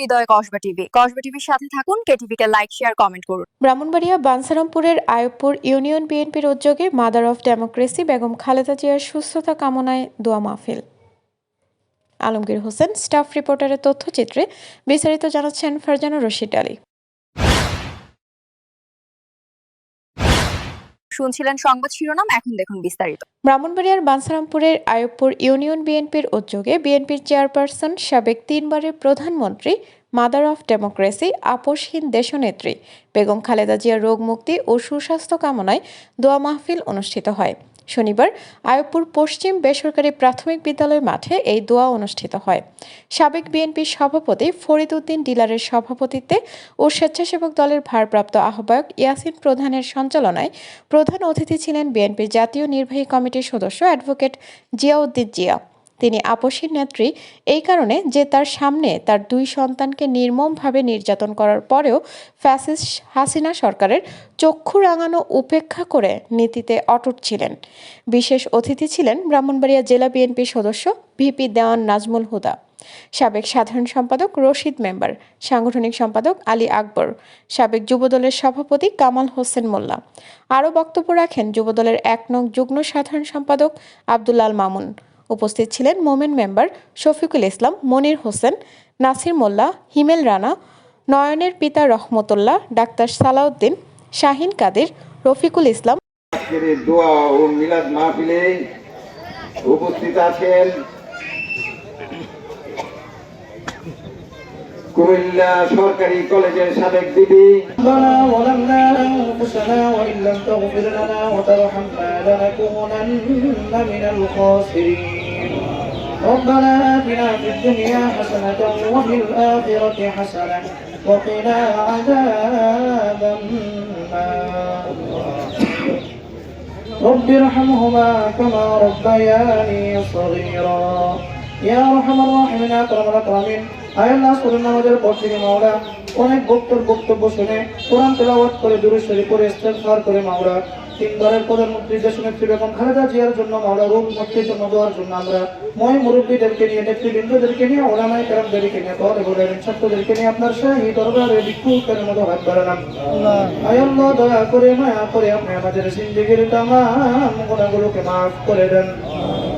হৃদয় Kasba TV. Kasba টিভির সাথে থাকুন কেটিভিকে লাইক শেয়ার কমেন্ট করুন। ব্রাহ্মণবাড়িয়া বানসারামপুরের আয়বপুর ইউনিয়ন বিএনপির উদ্যোগে mother of democracy Begum Khaleda জিয়ার সুস্থতা কামনায় দোয়া মাহফিল। আলমগীর হোসেন স্টাফ রিপোর্টারের তথ্যচিত্রে বিস্তারিত জানাচ্ছেন ফারজানা রশিদ আলী। শুনছিলেন সংবাদ শিরোনাম, এখন দেখুন বিস্তারিত। ব্রাহ্মণবাড়িয়ার বানসারামপুরের আয়বপুর ইউনিয়ন বিএনপির উদ্যোগে বিএনপির চেয়ারপারসন সাবেক তিনবারের প্রধানমন্ত্রী, মাদার অফ ডেমোক্রেসি, আপোষহীন দেশনেত্রী বেগম খালেদা জিয়ার রোগ মুক্তি ও সুস্বাস্থ্য কামনায় দোয়া মাহফিল অনুষ্ঠিত হয়। শনিবার আয়বপুর পশ্চিম বেসরকারি প্রাথমিক বিদ্যালয়ের মাঠে এই দোয়া অনুষ্ঠিত হয়। সাবেক বিএনপির সভাপতি ফরিদ উদ্দিন ডিলারের সভাপতিত্বে ও স্বেচ্ছাসেবক দলের ভারপ্রাপ্ত আহ্বায়ক ইয়াসিন প্রধানের সঞ্চালনায় প্রধান অতিথি ছিলেন বিএনপির জাতীয় নির্বাহী কমিটির সদস্য অ্যাডভোকেট জিয়াউদ্দিন জিয়া। তিনি আপসীর নেত্রী। এই কারণে যে তার সামনে তার দুই সন্তানকে নির্মমভাবে নির্যাতন করার পরেও ফ্যাসিস হাসিনা সরকারের চক্ষু রাঙানো উপেক্ষা করে নীতিতে অটুট ছিলেন। বিশেষ অতিথি ছিলেন ব্রাহ্মণবাড়িয়া জেলা বিএনপির সদস্য ভিপি দেওয়ান নাজমুল হুদা। সাবেক সাধারণ সম্পাদক রশিদ মেম্বার। সাংগঠনিক সম্পাদক আলী আকবর। সাবেক যুবদলের সভাপতি কামাল হোসেন মোল্লা। আরও বক্তব্য রাখেন যুবদলের এক নং যুগ্ম সাধারণ সম্পাদক আব্দুল্লাল মামুন। উপস্থিত ছিলেন মোমেন মেম্বার শফিকুল ইসলাম মনির হোসেন নাসির মোল্লা হিমেল রানা নয়নের পিতা রহমতুল্লাহ ডাক্তার সালাউদ্দিন শাহিন কাদের রফিকুল ইসলাম আজকের এই দোয়া ও মিলাদ মাহফিলে উপস্থিত আছেন কুমিল্লা সরকারি কলেজের সাবেক দিদি ربنا ظلمنا أنفسنا وإن لم تغفر لنا وترحمنا لنكونن من الخاسرين ربنا آتنا في الدنيا حسنة وفي الآخرة حسنة وقنا عذاب النار رب ارحمهما كما ربياني صغيرا يا ارحم الراحمين يا اكرم الاكرمين আয় আল্লাহ সুরেন আমাদের পর থেকে মাওলা অনেক বক্তব্য বক্তব্য শুনে কোরআন তেলাওয়াত করে দূরে সরে করে ইস্তেগফার করে মাওলা তিনবারের প্রধানমন্ত্রী দেশনেত্রী বেগম খালেদা জিয়ার জন্য মাওলা রূপ মুক্তির জন্য দেওয়ার জন্য আমরা ময় মুরব্বীদেরকে নিয়ে নেতৃবৃন্দদেরকে নিয়ে ওলামাই কেরামদেরকে নিয়ে তলে বলেন ছাত্রদেরকে নিয়ে আপনার শাহী দরবারে ভিক্ষুকের মতো হাত বাড়ালাম। আয়াল্লাহ দয়া করে মায়া করে আপনি আমাদের জিন্দগির তামাম গুণাগুলোকে মাফ করে দেন।